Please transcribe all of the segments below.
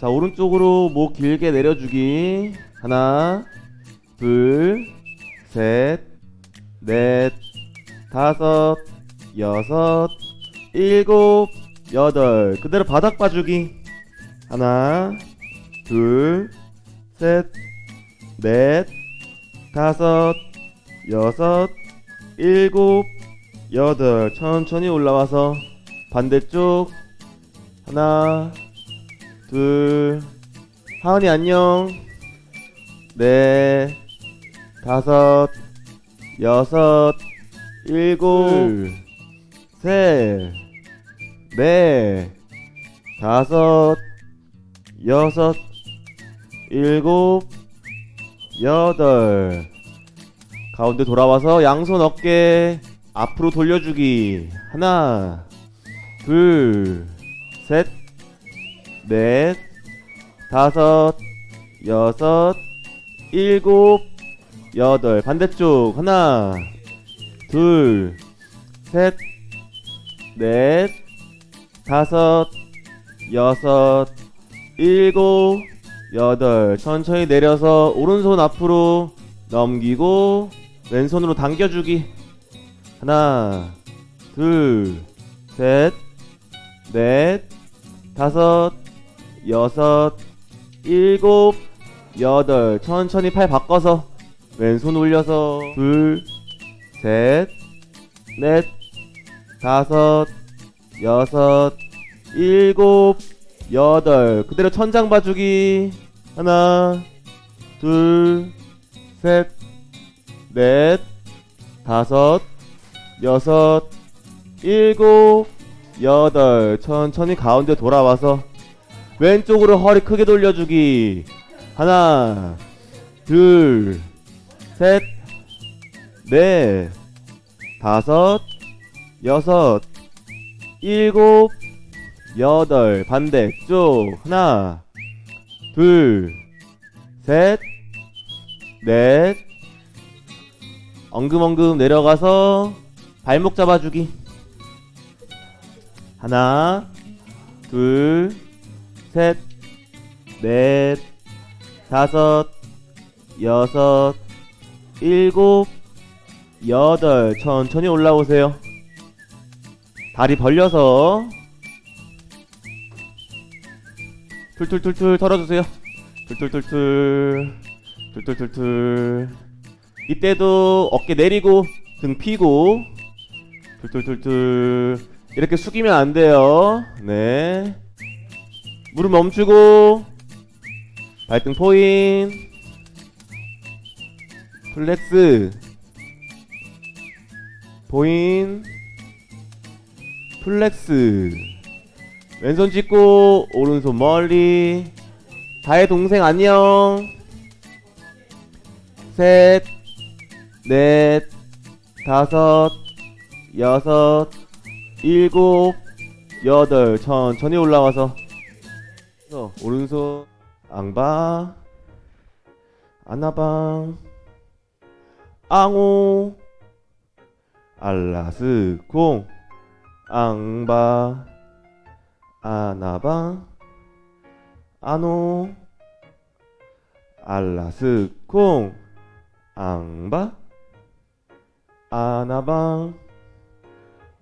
자 오른쪽으로 목 길게 내려주기. 하나 둘셋넷 다섯 여섯 일곱 여덟. 그대로 바닥 봐주기. 하나 둘셋넷 다섯 여섯 일곱 여덟. 천천히 올라와서 반대쪽. 하나 둘. 하은이 안녕. 넷 다섯. 여섯. 일곱. 셋 넷. 다섯. 여섯. 일곱. 여덟. 가운데 돌아와서 양손 어깨 앞으로 돌려주기. 하나 둘 셋 넷, 다섯, 여섯, 일곱, 여덟. 반대쪽. 하나, 둘, 셋, 넷, 다섯, 여섯, 일곱, 여덟. 천천히 내려서 오른손 앞으로 넘기고 왼손으로 당겨주기. 하나, 둘, 셋, 넷, 다섯, 여섯, 일곱, 여덟. 천천히 팔 바꿔서 왼손 올려서 둘, 셋, 넷, 다섯, 여섯, 일곱, 여덟. 그대로 천장 봐주기. 하나, 둘, 셋, 넷, 다섯, 여섯, 일곱, 여덟. 천천히 가운데 돌아와서 왼쪽으로 허리 크게 돌려주기. 하나, 둘, 셋, 넷, 다섯, 여섯, 일곱, 여덟. 반대쪽. 하나, 둘, 셋, 넷. 엉금엉금 내려가서 발목 잡아주기. 하나, 둘, 셋, 넷, 다섯, 여섯, 일곱, 여덟. 천천히 올라오세요. 다리 벌려서 툴툴툴툴 털어주세요. 툴툴툴툴, 툴툴툴툴. 이때도 어깨 내리고 등 피고 툴툴툴툴 이렇게 숙이면 안 돼요. 네. 무릎 멈추고 발등 포인. 플렉스. 포인. 플렉스. 왼손 짚고 오른손 멀리. 다혜 동생 안녕. 셋 넷, 다섯, 여섯, 일곱, 여덟. 천천히 올라와서. 어, 오른손 앙바 아나방 앙오 알라스콩 앙바 아나방 아노 알라스콩 앙바 아나방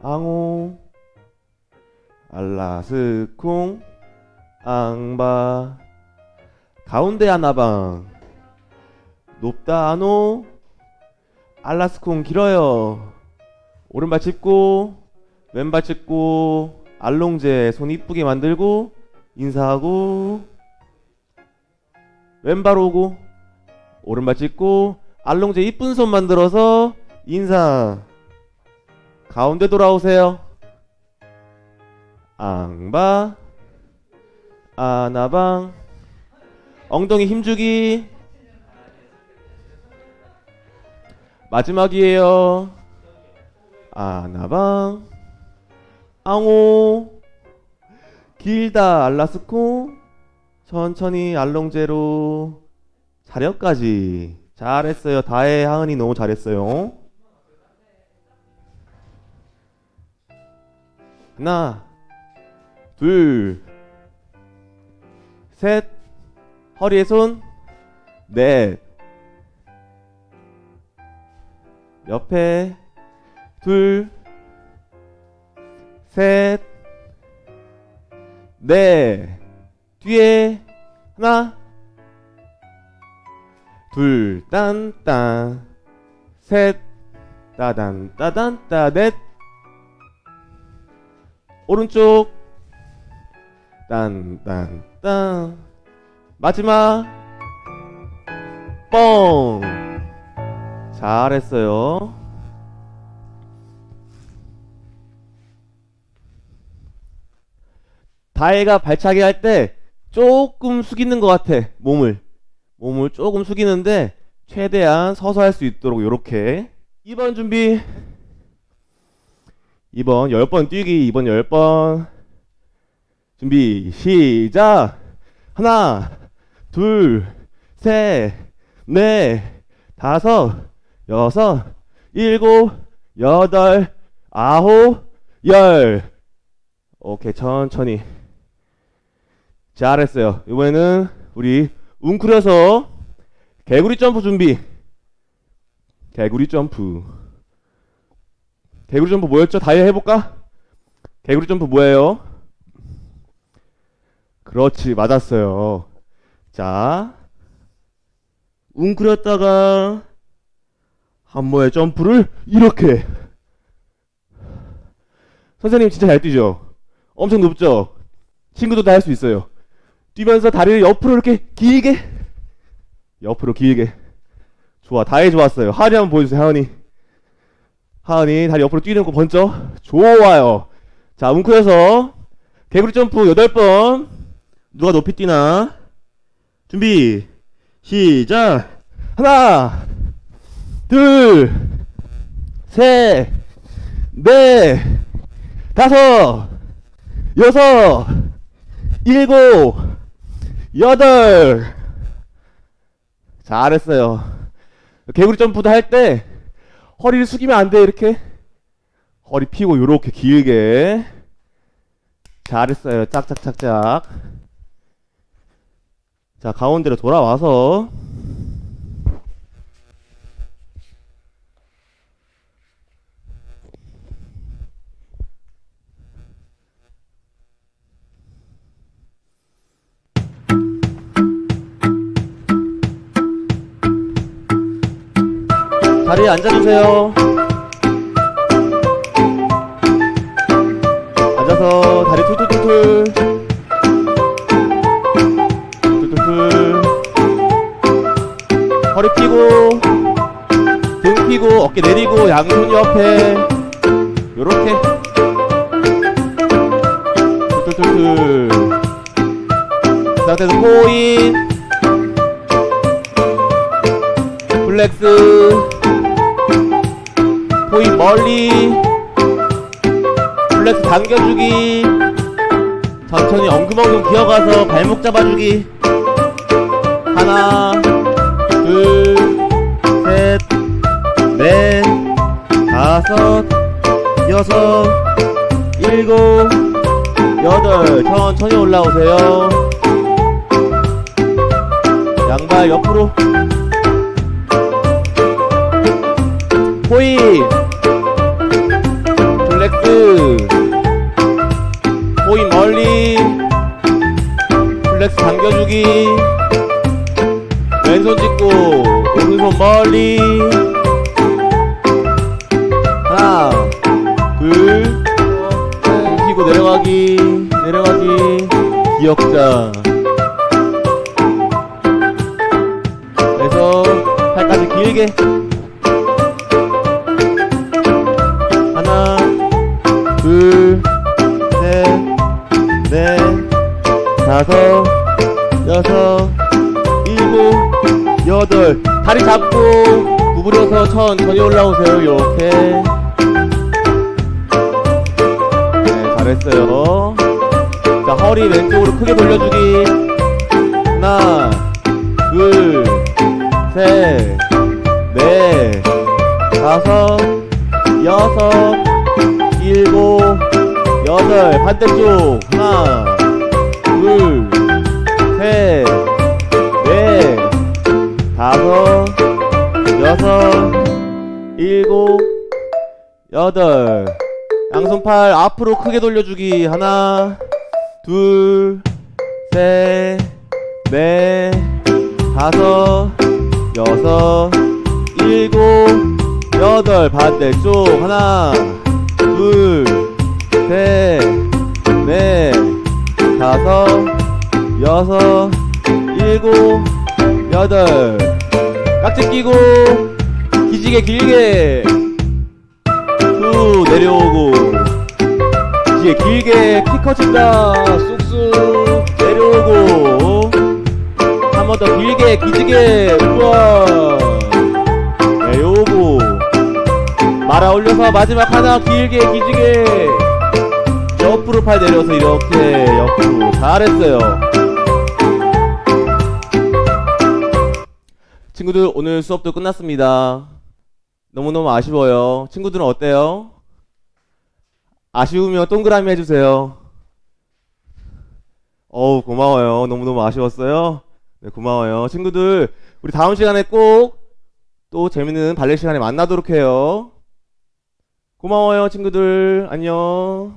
앙오 알라스콩 앙바. 가운데 아나방. 높다 아노 알라스콩 길어요. 오른발 짚고 왼발 짚고 알롱제 손 이쁘게 만들고 인사하고. 왼발 오고 오른발 짚고 알롱제 이쁜 손 만들어서 인사. 가운데 돌아오세요. 앙바 아나방. 엉덩이 힘주기. 마지막이에요. 아나방. 앙오. 길다 알라스코 천천히 알롱제로. 자력까지. 잘했어요. 다혜 하은이 너무 잘했어요. 하나 둘 셋, 허리에 손, 넷, 옆에 둘, 셋, 넷, 뒤에 하나, 둘, 딴 딴, 셋, 따단, 따단, 따 넷, 오른쪽, 딴, 딴, 딴, 마지막, 뻥! 잘했어요. 다혜가 발차기 할 때 조금 숙이는 것 같아, 몸을. 몸을 조금 숙이는데, 최대한 서서 할 수 있도록, 요렇게. 2번 준비. 2번 10번 뛰기, 2번 10번. 준비, 시작! 하나, 둘, 셋, 넷, 다섯, 여섯, 일곱, 여덟, 아홉, 열. 오케이, 천천히. 잘했어요. 이번에는 우리 웅크려서 개구리 점프 준비. 개구리 점프. 개구리 점프 뭐였죠? 다이 해볼까? 개구리 점프 뭐예요? 그렇지, 맞았어요. 자, 웅크렸다가 한 번에 점프를 이렇게. 선생님 진짜 잘 뛰죠? 엄청 높죠? 친구도 다 할 수 있어요. 뛰면서 다리를 옆으로 이렇게 길게 옆으로 길게 좋아 다해 좋았어요 하은이 한번 보여주세요 하은이 하은이 다리 옆으로 뛰는 거 번쩍 좋아요 자 웅크려서 개구리 점프 8번 누가 높이 뛰나? 준비 시작! 하나 둘셋넷 다섯 여섯 일곱 여덟. 잘했어요. 개구리 점프도 할 때 허리를 숙이면 안 돼 이렇게? 허리 펴고 요렇게 길게. 잘했어요. 짝짝짝짝 자 가운데로 돌아와서 자리에 앉아주세요. 앉아서 다리 툴툴툴툴. 툴툴툴. 펴고, 등 펴고, 어깨 내리고, 양손 옆에. 요렇게. 툴툴툴툴. 그 상태에서 포인. 플렉스. 포인 멀리 플렉스 당겨주기 천천히 엉금엉금 기어가서 발목 잡아주기 하나 다섯 여섯 일곱 여덟. 천천히 올라오세요. 양발 옆으로. 포인 플렉스. 포인 멀리. 플렉스 당겨주기. 왼손 짚고 오른손 멀리 기억자 그래서 팔까지 길게 하나, 둘, 셋, 넷, 다섯, 여섯, 일곱, 여덟. 다리 잡고 구부려서 천천히 올라오세요. 이렇게. 네, 잘했어요. 허리 왼쪽으로 크게 돌려주기. 하나 둘셋넷 다섯 여섯 일곱 여덟. 반대쪽. 하나 둘셋넷 다섯 여섯 일곱 여덟. 양손팔 앞으로 크게 돌려주기. 하나 둘 셋 넷 다섯 여섯 일곱 여덟. 반대쪽 하나 둘 셋 넷 다섯 여섯 일곱 여덟. 깍지 끼고 기지개 길게. 후 내려오고 기지개 길게 키 커진다. 쑥쑥 내려오고. 한 번 더 길게 기지개 우와. 내려오고. 말아 올려서 마지막 하나 길게 기지개 옆으로 팔 내려서 이렇게 옆으로 잘했어요. 친구들 오늘 수업도 끝났습니다. 너무너무 아쉬워요. 친구들은 어때요? 아쉬우면 동그라미 해주세요. 어우 고마워요. 너무너무 아쉬웠어요. 네 고마워요. 친구들 우리 다음 시간에 꼭 또 재밌는 발레 시간에 만나도록 해요. 고마워요 친구들. 안녕